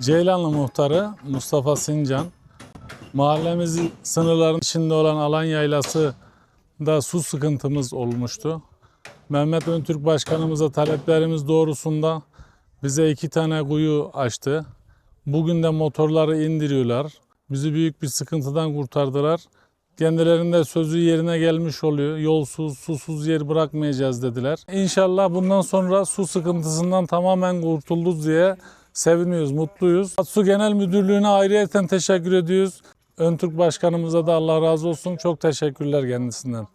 Ceylanlı muhtarı Mustafa Sincan, mahallemiz sınırların içinde olan alan yaylası da su sıkıntımız olmuştu. Mehmet Öntürk Başkanımıza taleplerimiz doğrusunda bize iki tane kuyu açtı. Bugün de motorları indiriyorlar. Bizi büyük bir sıkıntıdan kurtardılar. Kendilerinde sözü yerine gelmiş oluyor. Yolsuz, susuz yer bırakmayacağız dediler. İnşallah bundan sonra su sıkıntısından tamamen kurtulduk diye seviniyoruz, mutluyuz. Su Genel Müdürlüğü'ne ayrıyeten teşekkür ediyoruz. Öntürk Başkanımıza da Allah razı olsun. Çok teşekkürler kendisinden.